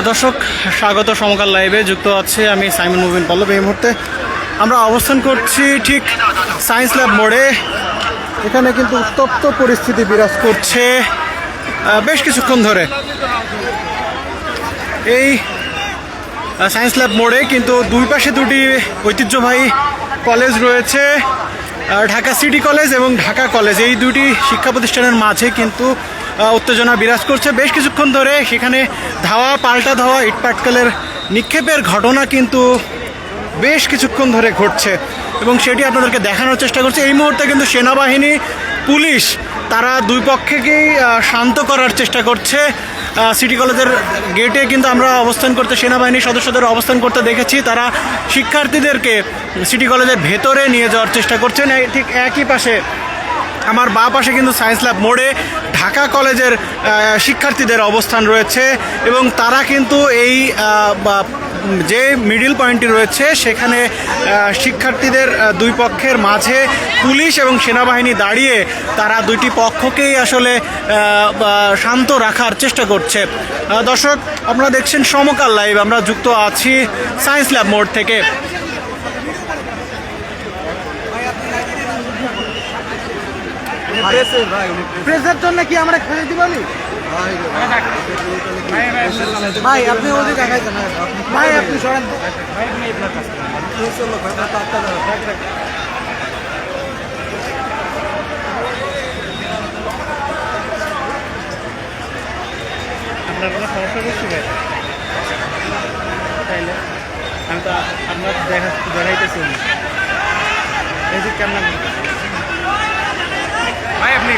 দর্শক, স্বাগত সমকাল লাইভে, যুক্ত আছে আমি সাইমন মুবিন পল্লব এই মুহূর্তে। আমরা অবস্থান করছি ঠিক সায়েন্স ল্যাব মোড়ে। এখানে কিন্তু উত্তপ্ত পরিস্থিতি বিরাজ করছে বেশ কিছুক্ষণ ধরে। এই সায়েন্স ল্যাব মোড়ে কিন্তু দুই পাশে দুটি ঐতিহ্যবাহী কলেজ রয়েছে ঢাকা সিটি কলেজ এবং ঢাকা কলেজ। এই দুটি শিক্ষা প্রতিষ্ঠানের মাঝে কিন্তু উত্তেজনা বিরাজ করছে। বেশ কিছুক্ষণ ধরে সেখানে ধাওয়া, পাল্টা ধাওয়া, ইটপাটকেলের নিক্ষেপের ঘটনা কিন্তু বেশ কিছুক্ষণ ধরে ঘটছে এবং সেটি আপনাদেরকে দেখানোর চেষ্টা করছে। এই মুহূর্তে কিন্তু সেনাবাহিনী, পুলিশ তারা দুই পক্ষকেই শান্ত করার চেষ্টা করছে। সিটি কলেজের গেটে কিন্তু আমরা অবস্থান করতে সেনাবাহিনীর সদস্যদের অবস্থান করতে দেখেছি। তারা শিক্ষার্থীদেরকে সিটি কলেজের ভেতরে নিয়ে যাওয়ার চেষ্টা করছেন। ঠিক একই পাশে, আমার বা পাশে কিন্তু সায়েন্স ল্যাব মোড়ে ঢাকা কলেজের শিক্ষার্থীদের অবস্থান রয়েছে এবং তারা কিন্তু এই যে মিডিল পয়েন্টটি রয়েছে সেখানে শিক্ষার্থীদের দুই পক্ষের মাঝে পুলিশ এবং সেনাবাহিনী দাঁড়িয়ে তারা দুইটি পক্ষকেই আসলে শান্ত রাখার চেষ্টা করছে। দর্শক, আপনারা দেখছেন সমকাল লাইভ, আমরা যুক্ত আছি সায়েন্স ল্যাব মোড় থেকে। প্রেসের জন্য কি আমরা খেলে দিবানি ভাই আপনি ওদিকে দেখাইছেন ভাই আপনি সরেন আপনার কোনো সমস্যা করছি ভাই তাইলে আমি তো আপনার দেখা দেখাইতেছি। এই যে কেমন ভাই আপনি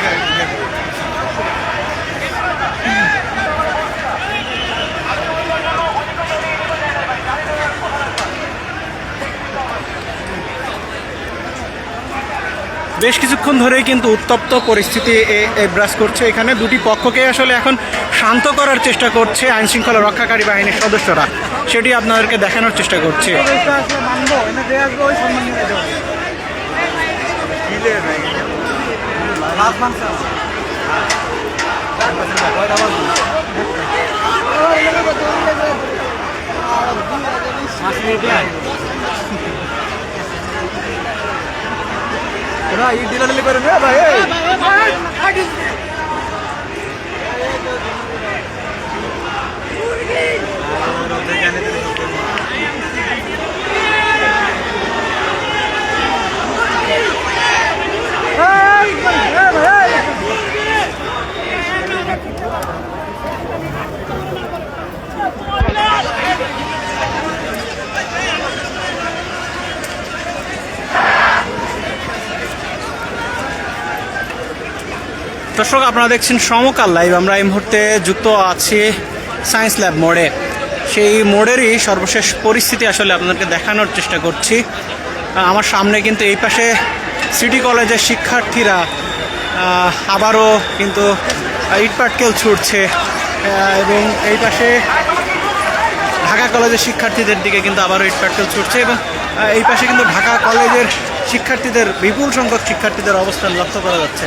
বেশ কিছুক্ষণ ধরেই কিন্তু উত্তপ্ত পরিস্থিতি এ- এ বিরাজ করছে এখানে। দুটি পক্ষকে আসলে এখন শান্ত করার চেষ্টা করছে আইন শৃঙ্খলা রক্ষাকারী বাহিনীর সদস্যরা। সেটি আপনাদেরকে দেখানোর চেষ্টা করছে। আসলে মানবো এনে দিয়ে আসব ওই সম্মান নিয়ে দেবো লাভ মানছে ভাই ডিলার ডিলি করে ভাই দর্শক, আপনারা দেখছেন সমকাল লাইভ। আমরা এই মুহূর্তে যুক্ত আছি সায়েন্স ল্যাব মোড়ে। সেই মোড়েরই সর্বশেষ পরিস্থিতি আসলে আপনাদেরকে দেখানোর চেষ্টা করছি। আমার সামনে কিন্তু এই পাশে সিটি কলেজের শিক্ষার্থীরা আবারও কিন্তু ইটপাটকেল ছুটছে। এবং এই পাশে ঢাকা কলেজের শিক্ষার্থীদের দিকে কিন্তু আবারও ইটপাটকেল ছুটছে এবং এই পাশে কিন্তু ঢাকা কলেজের শিক্ষার্থীদের, বিপুল সংখ্যক শিক্ষার্থীদের অবস্থান লক্ষ্য করা যাচ্ছে।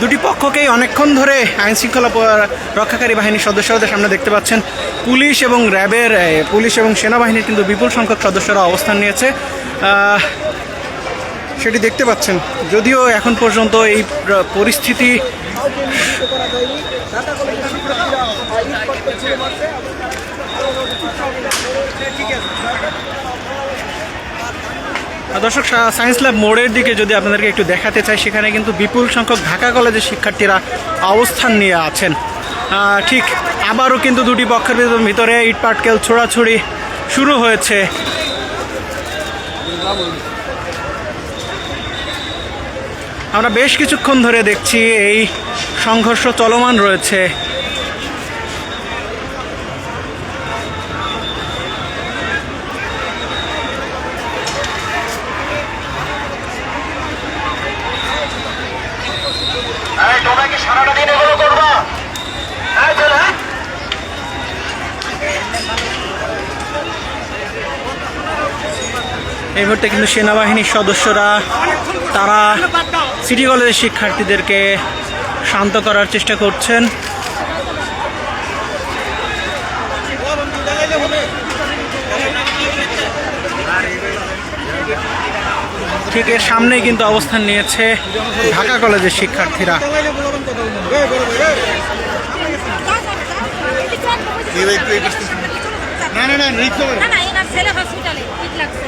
দুটি পক্ষকেই অনেকক্ষণ ধরে আইন শৃঙ্খলা রক্ষাকারী বাহিনীর সদস্যদের সামনে দেখতে পাচ্ছেন। পুলিশ এবং র্যাবের পুলিশ এবং সেনাবাহিনীর কিন্তু বিপুল সংখ্যক সদস্যরা অবস্থান নিয়েছে। সেটি দেখতে পাচ্ছেন। যদিও এখন পর্যন্ত এই পরিস্থিতি দর্শক সায়েন্স ল্যাব মোড়ের দিকে যদি আপনাদেরকে একটু দেখাতে চাই, সেখানে কিন্তু বিপুল সংখ্যক ঢাকা কলেজের শিক্ষার্থীরা অবস্থান নিয়ে আছেন। ঠিক আবারও কিন্তু দুটি পক্ষের ভিতর- ইটপাটকেল ছোড়াছুড়ি শুরু হয়েছে। আমরা বেশ কিছুক্ষণ ধরে দেখছি এই সংঘর্ষ চলমান রয়েছে। এই মুহূর্তে কিন্তু সেনাবাহিনীর সদস্যরা তারা সিটি কলেজের শিক্ষার্থীদেরকে শান্ত করার চেষ্টা করছেন। ঠিক এর সামনেই কিন্তু অবস্থান নিয়েছে ঢাকা কলেজের শিক্ষার্থীরা। না না না লাগছে।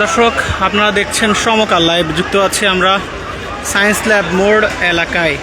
দর্শক আপনারা দেখছেন সমকাল লাইভ। যুক্ত আছে আমরা সায়েন্স ল্যাব মোড় এলাকায়।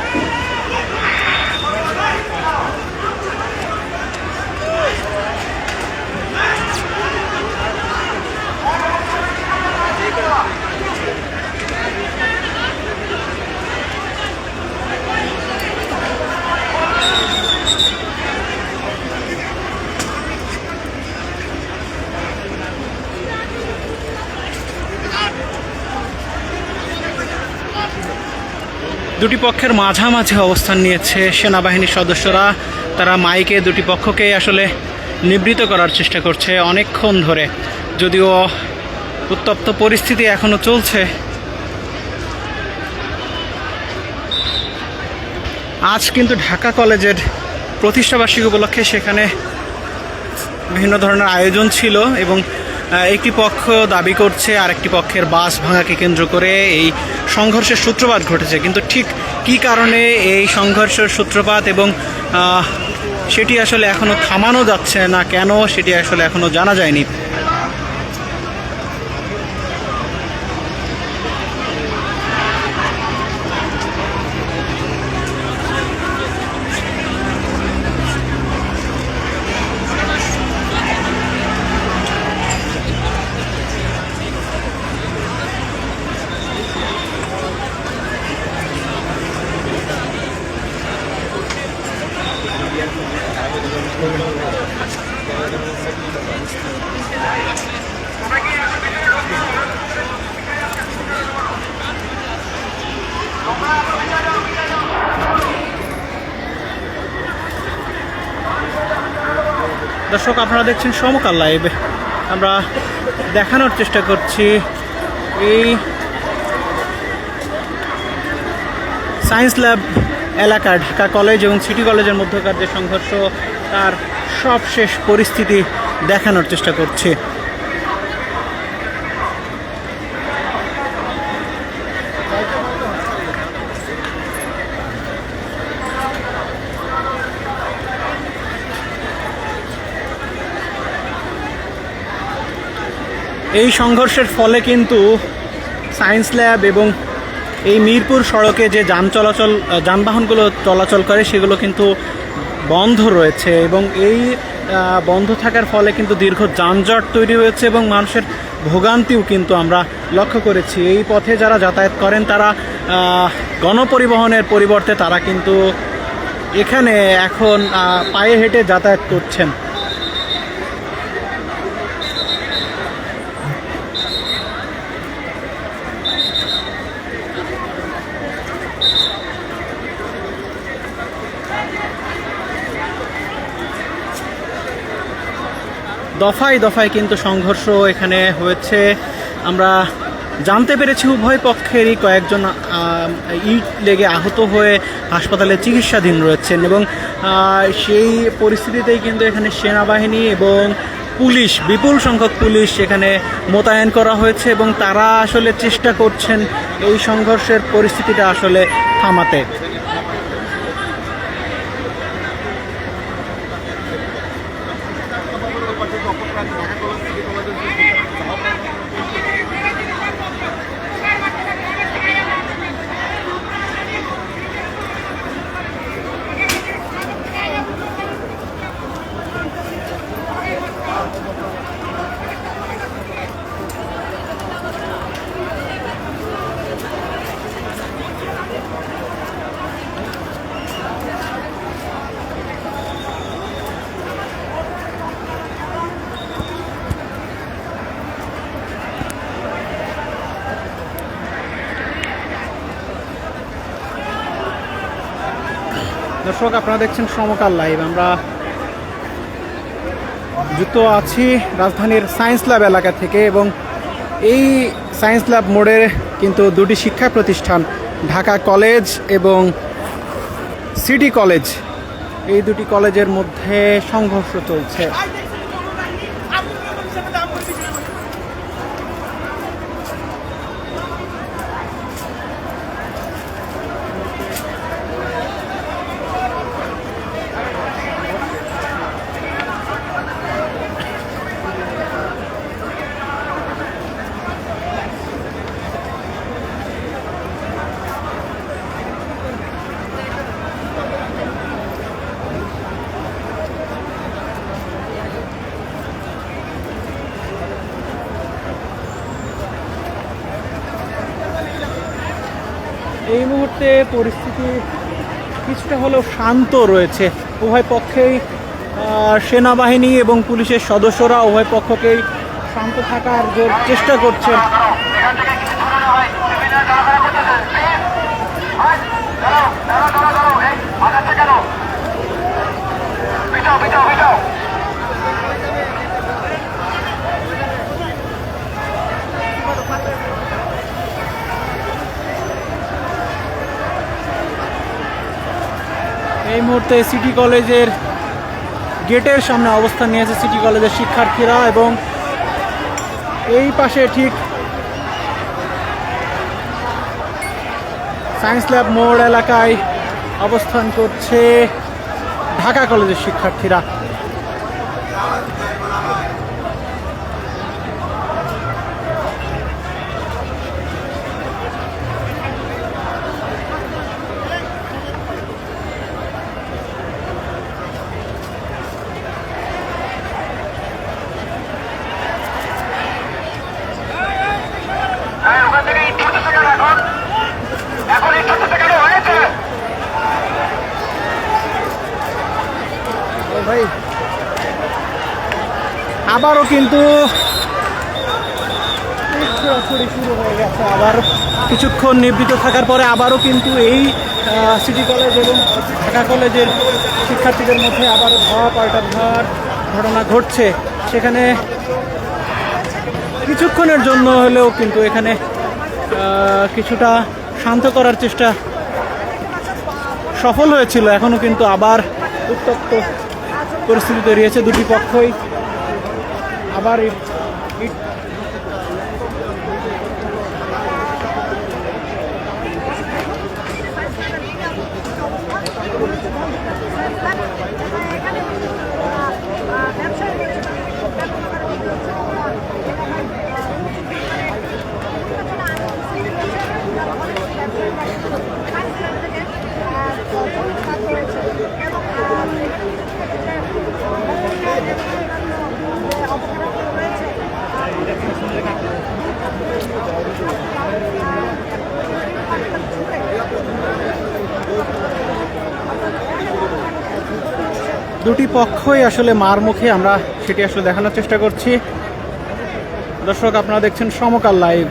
দুটি পক্ষের মাঝামাঝি অবস্থান নিয়েছে সেনাবাহিনীর সদস্যরা। তারা মাইকে দুটি পক্ষকে আসলে নিবৃত করার চেষ্টা করছে অনেকক্ষণ ধরে। যদিও উত্তপ্ত পরিস্থিতি এখনও চলছে। আজ কিন্তু ঢাকা কলেজের প্রতিষ্ঠাবার্ষিকী উপলক্ষে সেখানে বিভিন্ন ধরনের আয়োজন ছিল এবং একটি পক্ষ দাবি করছে আর একটি পক্ষের বাস ভাঙাকে কেন্দ্র করে এই সংঘর্ষের সূত্রপাত ঘটেছে। কিন্তু ঠিক কি কারণে এই সংঘর্ষের সূত্রপাত এবং সেটি আসলে এখনও থামানো যাচ্ছে না, কেন সেটি আসলে এখনও জানা যায়নি? দর্শক, আপনারা দেখছেন সমকাল লাইভ। আমরা দেখানোর চেষ্টা করছি এই সায়েন্স ল্যাব এলাকা ঢাকা কলেজ এবং সিটি কলেজের মধ্যকার যে সংঘর্ষ, তার সবশেষ পরিস্থিতি দেখানোর চেষ্টা করছি। এই সংঘর্ষের ফলে কিন্তু সায়েন্স ল্যাব এবং এই মিরপুর সড়কে যে যান চলাচল যানবাহনগুলো চলাচল করে, সেগুলো কিন্তু বন্ধ রয়েছে এবং এই বন্ধ থাকার ফলে কিন্তু দীর্ঘ যানজট তৈরি হয়েছে এবং মানুষের ভোগান্তিও কিন্তু আমরা লক্ষ্য করেছি। এই পথে যারা যাতায়াত করেন, তারা গণপরিবহনের পরিবর্তে তারা কিন্তু এখানে এখন পায়ে হেঁটে যাতায়াত করছেন। দফায় দফায় কিন্তু সংঘর্ষ এখানে হয়েছে। আমরা জানতে পেরেছি উভয় পক্ষেরই কয়েকজন ইট লেগে আহত হয়ে হাসপাতালে চিকিৎসাধীন রয়েছেন এবং সেই পরিস্থিতিতেই কিন্তু এখানে সেনাবাহিনী এবং পুলিশ, বিপুল সংখ্যক পুলিশ এখানে মোতায়েন করা হয়েছে এবং তারা আসলে চেষ্টা করছেন এই সংঘর্ষের পরিস্থিতিটা আসলে থামাতে। দর্শক, আপনারা দেখছেন সমকাল লাইভ। আমরা যুক্ত আছি রাজধানীর সায়েন্স ল্যাব এলাকা থেকে এবং এই সায়েন্স ল্যাব মোড়ের কিন্তু দুটি শিক্ষা প্রতিষ্ঠান, ঢাকা কলেজ এবং সিটি কলেজ। এই দুটি কলেজের মধ্যে সংঘর্ষ চলছে। এই মুহূর্তে পরিস্থিতি কিছুটা হলেও শান্ত রয়েছে। উভয় পক্ষেই সেনাবাহিনী এবং পুলিশের সদস্যরা উভয় পক্ষকেই শান্ত থাকার জোর চেষ্টা দাঁড়াও এই কেন পিটাও এই মুহূর্তে সিটি কলেজের গেটের সামনে অবস্থান নিয়েছে সিটি কলেজের শিক্ষার্থীরা এবং এই পাশে ঠিক সায়েন্স ল্যাব মোড় এলাকায় অবস্থান করছে ঢাকা কলেজের শিক্ষার্থীরা হ্যাঁ ওখান থেকে ইট ছুটতেছে কেন এখন এখন ইট ছুটতেছে কেন হয়েছে ভাই আবারও কিন্তু হয়ে গেছে আবার কিছুক্ষণ নিবৃত থাকার পরে আবারও কিন্তু এই সিটি কলেজ এবং ঢাকা কলেজের শিক্ষার্থীদের মধ্যে আবার ধোয়া পাল্টা ধোয়ার ঘটনা ঘটছে। সেখানে কিছুক্ষণের জন্য হলেও কিন্তু এখানে কিছুটা শান্ত করার চেষ্টা সফল হয়েছিল। এখনও কিন্তু আবার উত্তপ্ত পরিস্থিতি তৈরি হয়েছে দুটি পক্ষই। আবার দুটি পক্ষই আসলে মার মুখে আমরা সেটি আসলে দেখানোর চেষ্টা করছি। দর্শক, আপনারা দেখছেন সমকাল লাইভ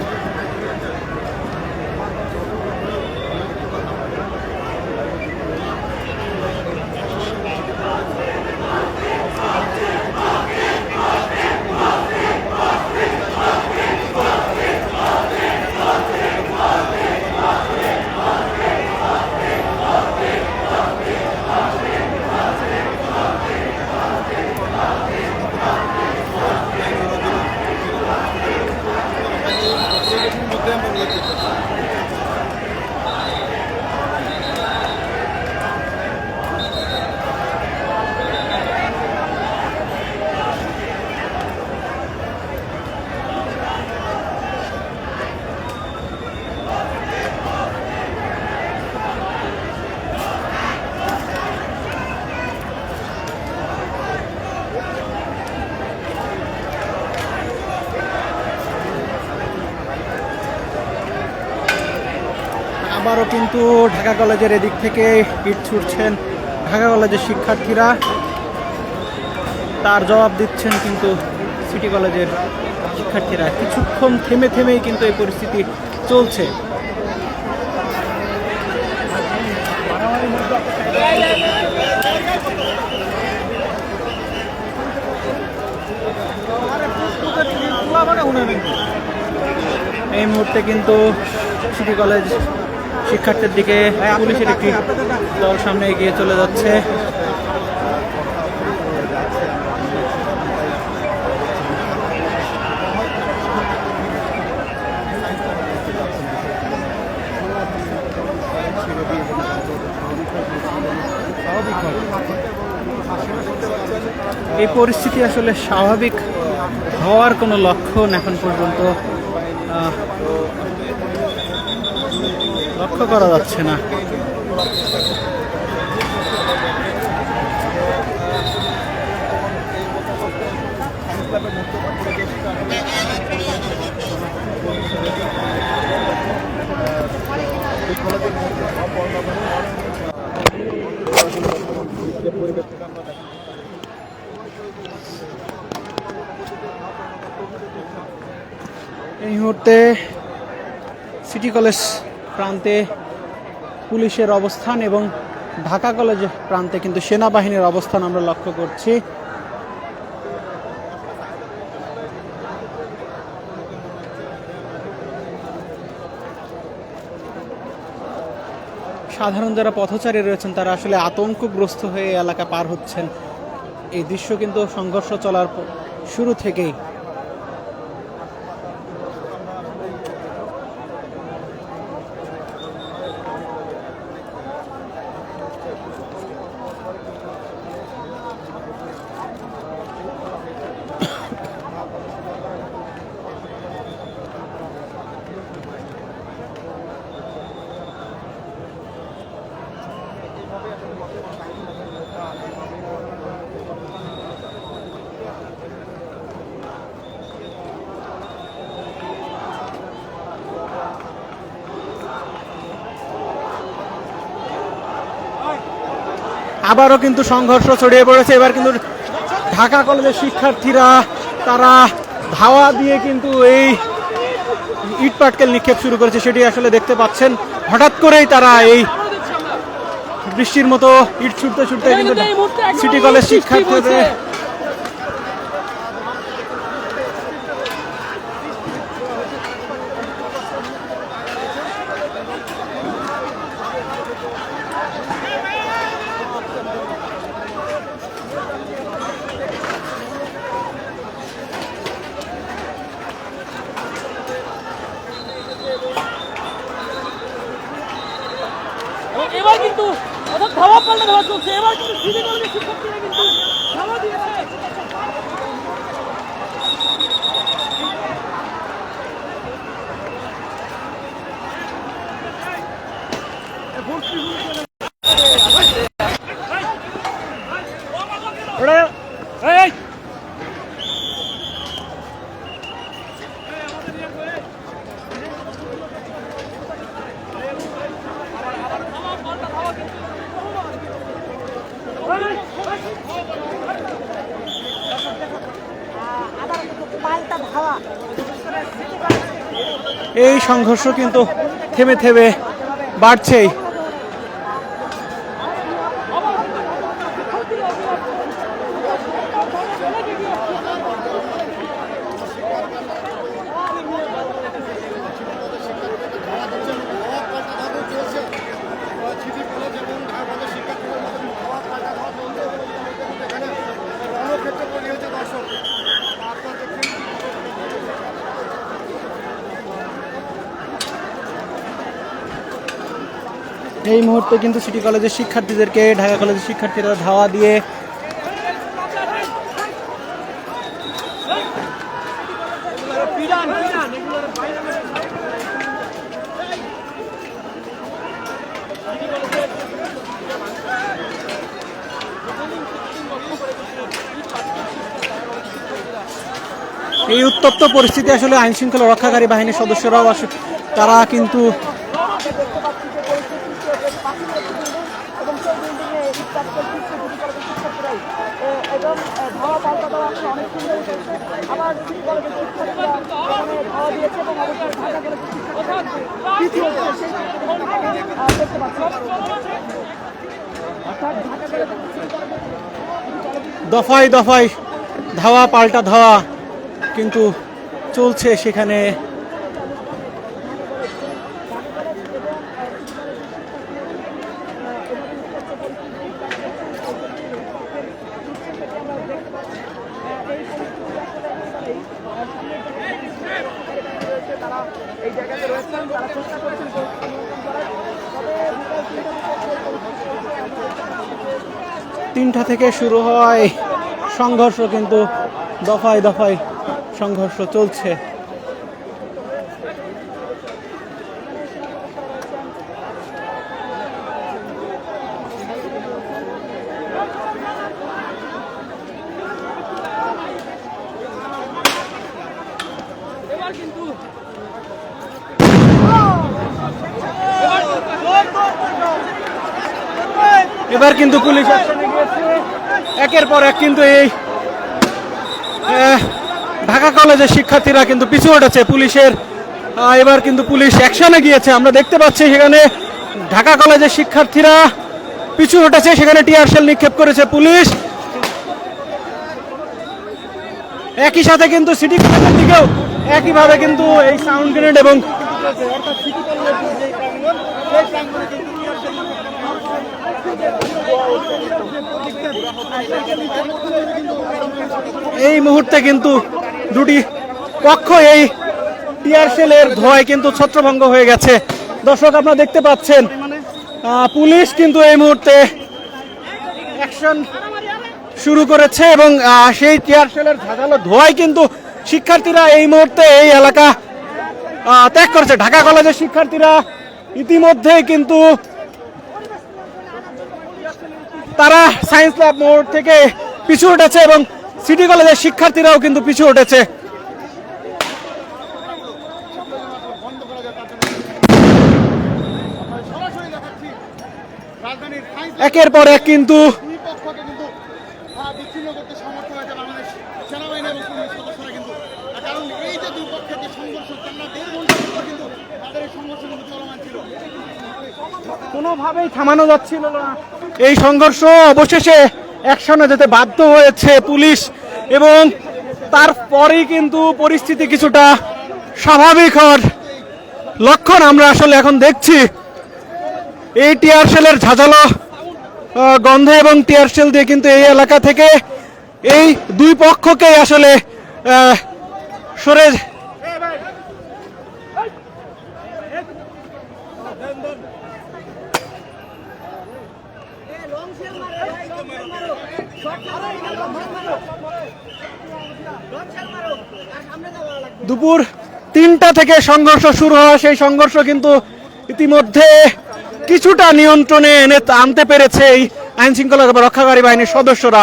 আবারও কিন্তু ঢাকা কলেজের এদিক থেকে ইট ছুটছেন ঢাকা কলেজের শিক্ষার্থীরা। তার জবাব দিচ্ছেন কিন্তু সিটি কলেজের শিক্ষার্থীরা। কিছুক্ষণ থেমে থেমেই কিন্তু এই পরিস্থিতি চলছে। এই মুহূর্তে কিন্তু সিটি কলেজ শিক্ষার্থীর দিকে পুলিশের একটি দল সামনে এগিয়ে চলে যাচ্ছে। এই পরিস্থিতি আসলে স্বাভাবিক হওয়ার কোনো লক্ষণ এখন পর্যন্ত লক্ষ্য করা যাচ্ছে না। এই মুহূর্তে সিটি কলেজ প্রান্তে পুলিশের অবস্থান এবং ঢাকা কলেজ প্রান্তে কিন্তু সেনাবাহিনীর অবস্থান আমরা লক্ষ্য করছি। সাধারণ যারা পথচারী রয়েছেন, তারা আসলে আতঙ্কগ্রস্ত হয়ে এলাকা পার হচ্ছেন। এই দৃশ্য কিন্তু সংঘর্ষ চলার শুরু থেকেই আবারও কিন্তু সংঘর্ষ ছড়িয়ে পড়েছে। এবার কিন্তু ঢাকা কলেজের শিক্ষার্থীরা তারা ধাওয়া দিয়ে কিন্তু এই ইট পাটকেল নিক্ষেপ শুরু করেছে সেটি আসলে দেখতে পাচ্ছেন। হঠাৎ করেই তারা এই বৃষ্টির মতো ইট ছুটতে ছুটতে কিন্তু সিটি কলেজ শিক্ষার্থীদের এবার কিন্তু অর্থাৎ ধাওয়া পাল্টা ধাওয়া চলছে। এবার কিন্তু কলেজের শিক্ষার্থীরা কিন্তু ধাওয়া দিয়েছে এই এই সংঘর্ষ কিন্তু থেমে থেমে বাড়ছেই এই মুহূর্তে কিন্তু সিটি কলেজের শিক্ষার্থীদেরকে, ঢাকা কলেজের শিক্ষার্থীরা ধাওয়া দিয়ে এই উত্তপ্ত পরিস্থিতি আসলে আইন শৃঙ্খলা রক্ষাকারী বাহিনীর সদস্যরাও তারা কিন্তু এবং সেই বিল্ডিংয়ে ইটপাটকেল ফিরছে সিটি কলেজের শিক্ষার্থীরাই এ, এবং এ, ধাওয়া পাল্টা দেওয়া আসলে অনেক সুন্দর চলছে আবার সিটি কলেজের শিক্ষার্থীরা এখানে দফায় দফায় ধাওয়া পাল্টা ধাওয়া কিন্তু চলছে সেখানে তিনটা থেকে শুরু হয় সংঘর্ষ কিন্তু দফায় দফায় সংঘর্ষ চলছে। এবার কিন্তু পুলিশ একের পর এক কিন্তু এই ঢাকা কলেজের শিক্ষার্থীরা কিন্তু পিছু হটেছে পুলিশের। এবার কিন্তু পুলিশ অ্যাকশনে গিয়েছে। আমরা দেখতে পাচ্ছি সেখানে ঢাকা কলেজের শিক্ষার্থীরা পিছু হটেছে সেখানে টিয়ারশেল নিক্ষেপ করেছে পুলিশ। একই সাথে কিন্তু সিটি কলেজের দিকেও একইভাবে কিন্তু এই সাউন্ড গ্রেনেড এবং সিটি কলেজের যে প্রাঙ্গণ সেই প্রাঙ্গণে কিন্তু এই মুহূর্তে কিন্তু দুটি পক্ষ এই টিয়ারশেলের ধোঁয়ায় কিন্তু ছত্রভঙ্গ হয়ে গেছে। দর্শক, আপনারা দেখতে পাচ্ছেন পুলিশ কিন্তু এই মুহূর্তে অ্যাকশন শুরু করেছে এবং সেই টিয়ারশেলের ঝাঁঝালো ধোঁয়ায় কিন্তু শিক্ষার্থীরা এই মুহূর্তে এই এলাকা ত্যাগ করেছে। ঢাকা কলেজের শিক্ষার্থীরা ইতিমধ্যেই কিন্তু তারা সায়েন্স ল্যাব মোড় থেকে পিছু উঠেছে এবং সিটি কলেজের শিক্ষার্থীরাও কিন্তু পিছু উঠেছে একের পর এক কিন্তু দুই পক্ষকে কিন্তু আহ, বিচ্ছিন্ন করতে সমর্থ হয়েছে বাংলাদেশ সেনাবাহিনী এবং পুলিশ সদস্যরা কিন্তু আহ, কারণ এই যে দুই পক্ষের যে সংঘর্ষ টানা দেড় ঘণ্টা পর কিন্তু তাদের এই সংঘর্ষ কিন্তু চলমান ছিল কোনোভাবেই থামানো যাচ্ছিল না। এই সংঘর্ষ অবশেষে অ্যাকশনে যেতে বাধ্য হয়েছে পুলিশ এবং তারপরেই কিন্তু পরিস্থিতি কিছুটা স্বাভাবিক হওয়ার লক্ষণ আমরা আসলে এখন দেখছি। এই টিয়ারশেলের ঝাঁঝালো আহ, গন্ধে এবং টিয়ারশেল দিয়ে কিন্তু এই এলাকা থেকে এই দুই পক্ষকেই আসলে সরে দুপুর তিনটা থেকে সংঘর্ষ শুরু হওয়া সেই সংঘর্ষ কিন্তু ইতিমধ্যে কিছুটা নিয়ন্ত্রণে এনে আনতে পেরেছে এই আইন শৃঙ্খলা রক্ষাকারী বাহিনীর সদস্যরা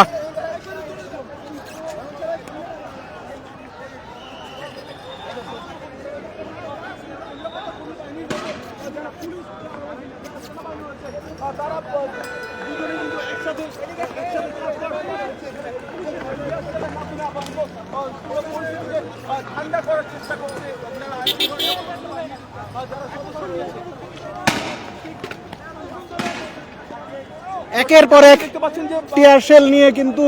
একের পর এক টিয়ার শেল নিয়ে কিন্তু